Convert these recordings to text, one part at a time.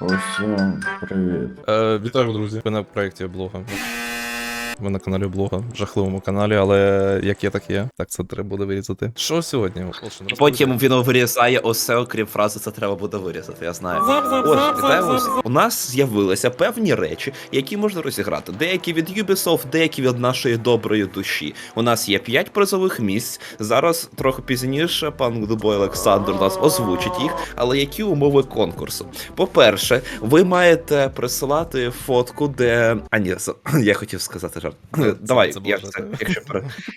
Усім привіт. Е, вітаю, друзі. Ви на проєкті блога. Ви на каналі блога, жахливому каналі, але як є, так є. Так це треба буде вирізати. Що сьогодні? Олшин. Потім він вирізає усе, окрім фрази, це треба буде вирізати, я знаю. Отже, вітаємо. У нас з'явилися певні речі, які можна розіграти. Деякі від Ubisoft, деякі від нашої доброї душі. У нас є 5 призових місць. Зараз трохи пізніше пан Дубой Олександр нас озвучить їх. Але які умови конкурсу? По-перше, ви маєте присилати фотку, де. А ні, я хотів сказати жарт. Це- Давай, це я, жарт. це, якщо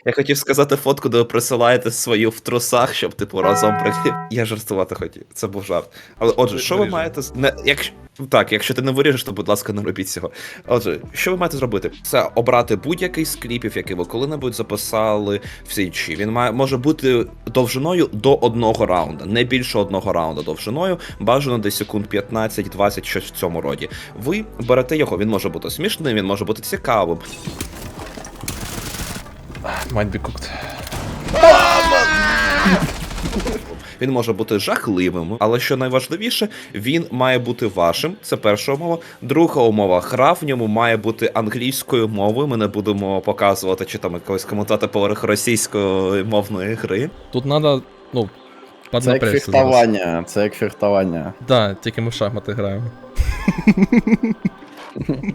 я хотів сказати фотку, де ви присилаєте свою в трусах, щоб типу разом прийти. Я жартувати хотів. Це був жарт. Але отже, що ви маєте з- не якщо. Так, якщо ти не виріжеш, то будь ласка, не робіть цього. Отже, що ви маєте зробити? Це обрати будь-який з кліпів, який ви коли-небудь записали в січі. Він має може бути довжиною до одного раунда, не більше одного раунда довжиною, бажано десь секунд 15-20, щось в цьому роді. Ви берете його, він може бути смішним, він може бути цікавим. Might be cooked. Він може бути жахливим, але що найважливіше, він має бути вашим. Це перша умова. Друга умова гра в ньому має бути англійською мовою. Ми не будемо показувати чи там якось коментувати поверх російської мовної гри. Тут треба, ну, Це як фехтування, це як фехтування. Да, тільки ми в шахмати граємо.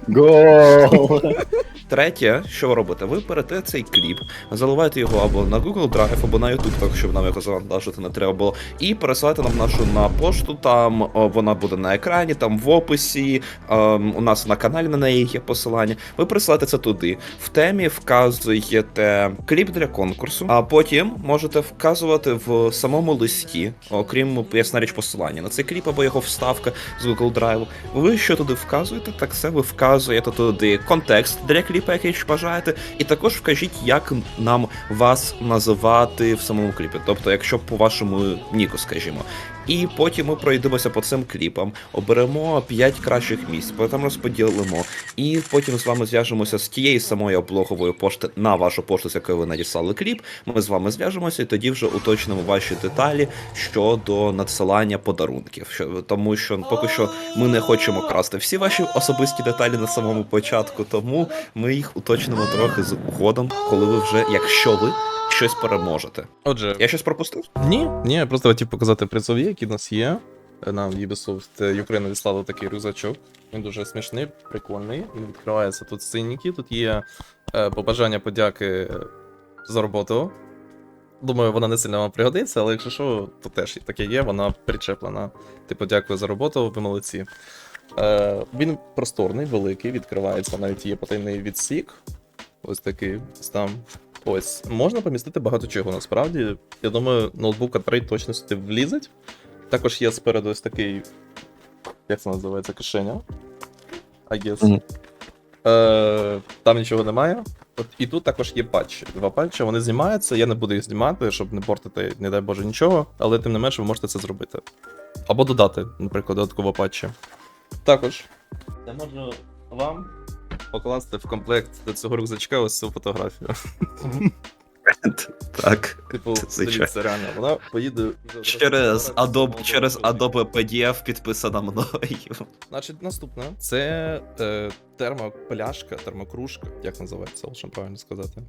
Гол! Третє, що ви робите? Ви берете цей кліп, заливаєте його або на Google Drive, або на YouTube, так щоб нам його завантажити не треба було, і пересилаєте нам нашу на пошту. Там вона буде на екрані, там в описі. ем, у нас на каналі на неї є посилання. Ви присилаєте це туди. В темі вказуєте кліп для конкурсу, а потім можете вказувати в самому листі, окрім ясна річ посилання на цей кліп або його вставка з Google Drive. Ви що туди вказуєте, так це ви вказуєте туди контекст для кліпа, який ж бажаєте, і також вкажіть, як нам вас називати в самому кліпі. Тобто, якщо по вашому ніку, скажімо. І потім ми пройдемося по цим кліпам, оберемо 5 кращих місць, потім розподілимо, і потім з вами зв'яжемося з тієї самої облогової пошти на вашу пошту, з якої ви надіслали кліп. Ми з вами зв'яжемося і тоді вже уточнимо ваші деталі щодо надсилання подарунків. Тому що поки що ми не хочемо красти всі ваші особисті деталі на самому початку, тому ми їх уточнимо трохи з уходом, коли ви вже, якщо ви щось переможете. Отже, Я щось пропустив? ні, ні, я просто хотів показати призові, які в нас є. Нам Ubisoft е, Ukraine відслали такий рюкзачок. Він дуже смішний, прикольний. Він відкривається тут синіки, тут є е, побажання подяки е, за роботу. Думаю, вона не сильно вам пригодиться, але якщо що, то теж таке є, вона причеплена. Типу, дякую за роботу, ви молодці. Е, він просторний, великий, відкривається, навіть є потайний відсік. Ось такий ось там. Ось. Можна помістити багато чого насправді. Я думаю, ноутбук А3 точно сюди влізить. Також є спереду ось такий. Як це називається? Кишеня. I guess. Мгм. Е, там нічого немає. От, і тут також є патчі. Два патчі, вони знімаються. Я не буду їх знімати, щоб не портити, не дай Боже, нічого, але тим не менше ви можете це зробити. Або додати, наприклад, додатково патчі. Також я можу вам покласти в комплект до цього рюкзачка ось цю фотографію. Так. Типу, дивіться, реально, вона поїде вже Через Adobe, через. Adobe PDF підписана мною. Значить, наступне це е, термопляшка, термокружка. Як називається, лише правильно сказати.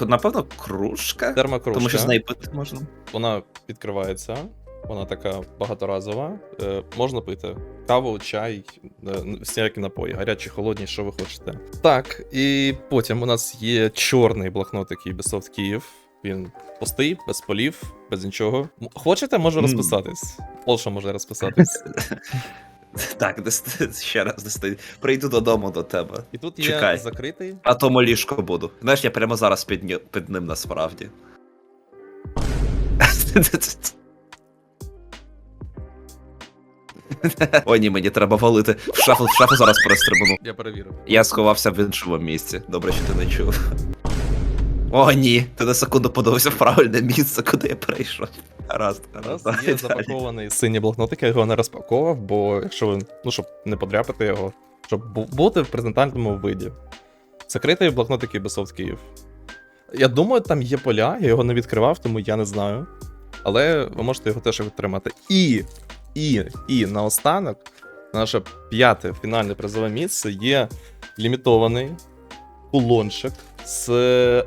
Напевно, кружка. Термокружка. Тому що з неї пити можна. Вона відкривається, вона така багаторазова. Е, можна пити каву, чай, всякі напої, гарячі, холодні, що ви хочете. Так, і потім у нас є чорний блокнотик Ubisoft Київ. Він пустий, без полів, без нічого. Хочете, можу розписатись. Олша може розписатись. Так, ще раз десь прийду додому до тебе. І тут Чекай. закритий. А тому ліжко буду. Знаєш, я прямо зараз під ним насправді. О, ні, мені треба валити. В шафу, в шафу зараз перестрибну. Я перевірив. Я сховався в іншому місці. Добре, що ти не чув. О, ні, ти на секунду подивився в правильне місце, куди я перейшов. Гаразд, гаразд. нас є запакований синій блокнотик, я його не розпаковував, бо якщо ви, ну, щоб не подряпати його, щоб бути в презентабельному виді. Закритий блокнотик Ubisoft Київ. Я думаю, там є поля, я його не відкривав, тому я не знаю. Але ви можете його теж відтримати. І, і, і наостанок наше п'яте фінальне призове місце є лімітований кулончик з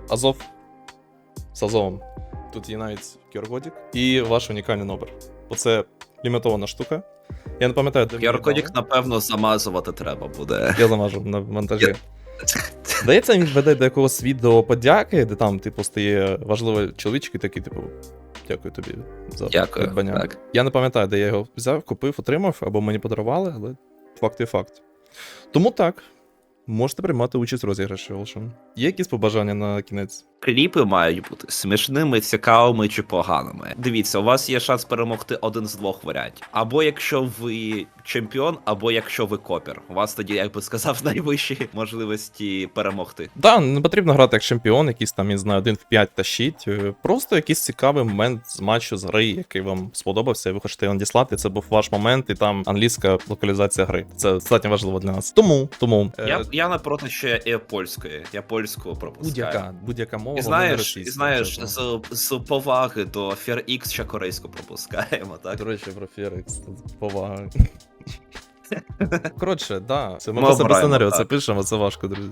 Азов. З Азовом. Тут є навіть QR-кодик і ваш унікальний номер. Оце лімітована штука. Я не пам'ятаю, де QR-кодік, напевно, замазувати треба буде. Я замажу на монтажі. Здається, він веде до якогось відео подяки, де там, типу, стає важливий чоловічок і такий, типу, дякую тобі за Дякую, придбання. так. Я не пам'ятаю, де я його взяв, купив, отримав, або мені подарували, але факт є факт. Тому так. Можете приймати участь в розіграші, Олшин. Є якісь побажання на кінець? Кліпи мають бути смішними, цікавими чи поганими. Дивіться, у вас є шанс перемогти один з двох варіантів. Або якщо ви чемпіон, або якщо ви копір. У вас тоді, як би сказав, найвищі можливості перемогти. Да, не потрібно грати як чемпіон, якийсь там, я знаю, один в 5 тащить. Е, Просто якийсь цікавий момент з матчу з гри, який вам сподобався, і ви хочете його надіслати. Це був ваш момент, і там англійська локалізація гри. Це достатньо важливо для нас. Тому, тому е, Я, напроти ще і польської. Я польську пропускаю. будь-яка, будь-яка мова. І знаєш, російська, і знаєш, з, з поваги до FairX ще корейську пропускаємо, так? До речі, про FairX повага. Коротше, да. Це ми, Ми просто по сценарію це пишемо, це важко, друзі.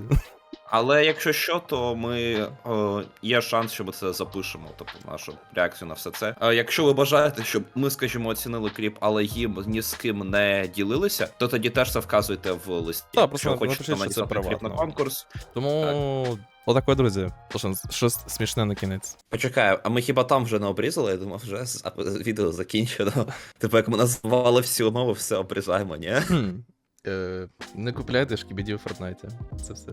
Але якщо що, то ми е, є шанс, що ми це запишемо, тобто нашу реакцію на все це. Е, якщо ви бажаєте, щоб ми, скажімо, оцінили кліп, але їм ні з ким не ділилися, то тоді теж це вказуйте в листі. Так, просто якщо напишіть, що це кліп на приватно. конкурс. Тому, отаке, друзі. Слушай, щось смішне на кінець. Почекай, а ми хіба там вже не обрізали? Я думав, вже з- а, відео закінчено. Типу, як ми назвали всі умови, все обрізаємо, ні? Хм. Е, не купляйте шкібідів в Фортнайті. Це все.